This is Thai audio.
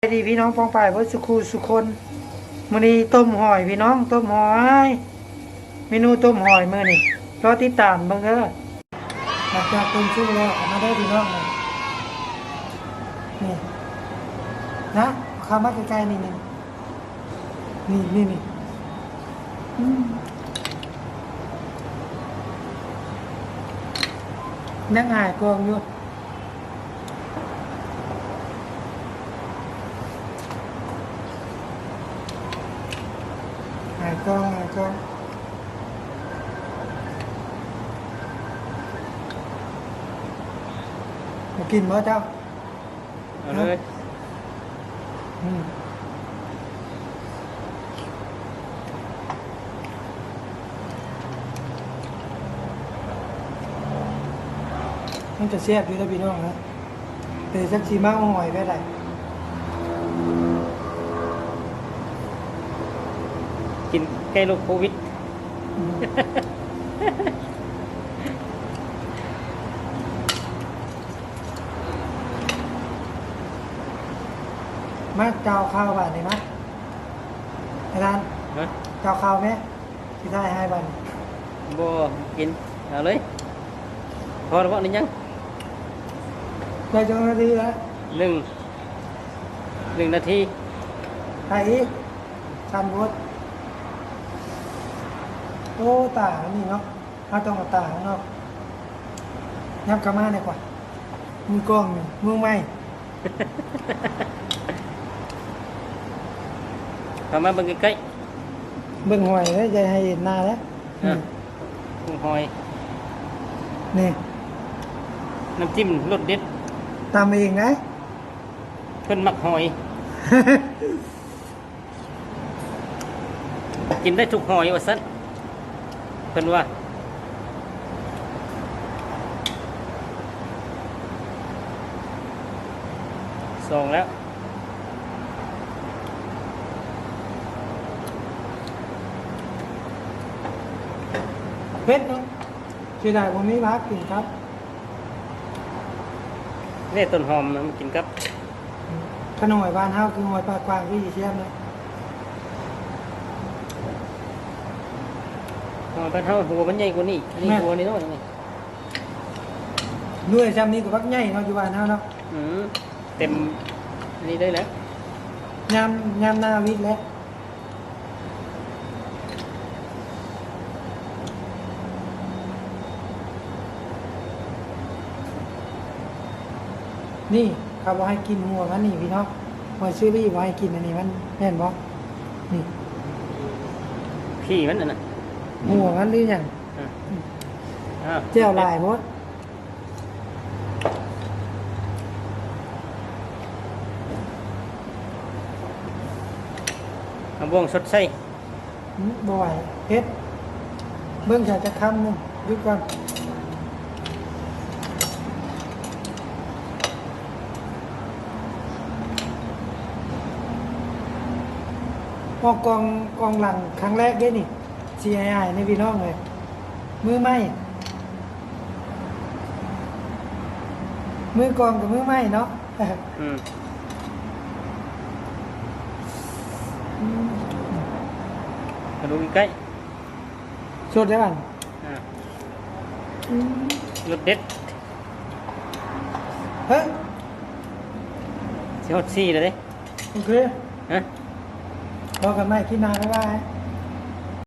สวัสดีพี่น้องปองป่ายเพื่อสุขูสุคนมื้อนี้ต้มหอยพี่น้องต้มหอยเมนูต้มหอยมื้อนี้รอติดตามเบิ่งเด้อหลังจากต้มซุปแล้วเอามาได้พี่น้องเลยนี่นะเข้ามาใกล้ๆนี่นี่นี่นี่นี่นั่งหายกองอยู่ หายกล้องหายกล้องมากินมั้เจ้าเอาเล้โรคโควิดอืมมาเจ้าข้าวบาทนี่มะไอ้ร้านฮะเจ้าข้าวไหมที่ได้ให้บาทนี่บ่กินเอาเลย พอแล้วบ่นี่ยังได้จังนาทีแล้วหนึ่งหนึ่งนาทีไปอีกชันบด โอ้ตาอันนี่เนาะเอาต้องเอาตาข้างนอกยับกระมาดีกว่ามือกล้องนี่มือไม่เข้ามาเบิ่งใกล้เบิ่งหอยแล้วจะให้เห็นหน้าแล้วๆอะกุ้งหอย นี่น้ำจิ้มรสเด็ด ตามเองนะ เพิ่นมักหอย กินได้ทุกหอยว่าซั่น เพิ่นว่าสองแล้ว เพชรเนาะเสียดายผมไม่พักกินครับ นี่ต้นหอมนะมันกินกับ ขนมบ้านเฮาคือหอยปลากวางที่เชียมนะ หอย บ้านเฮาหัวมันใหญ่กว่านี้อันนี้หัวนี่น้อยนี่ด้วยจำนี้ก็พักใหญ่เนาะอยู่บ้านเฮาเนาะอืมเต็มอันนี้ได้แล้วยามยามหน้าวิทย์แล้วนี่เขาบอกให้กินหัวมันนี่พี่น้องหัวชื่อรี่บอกให้กินอันนี้มันแม่นบ่นี่ขี้มันน่ะนะ หัวมันหรือหยังอะอ้าวเจ้าลายหมดเอาบ่วงสดใส่อืมบ่ไหวเพชรเบิ่งจะจะคำหนึงหยุดก่อนพอกองกองหลังครั้งแรกเด้นี่ CII ในพี่น้องเลย มือไหมมือกองกับมือไหมเนาะอืมมาดูใกล้ชดได้ป่ะๆอะรสเด็ด เฮ้ยสิฮอดซี่เลยเด้โอเคฮะบอกกันไหมคิดนานไม่ว่า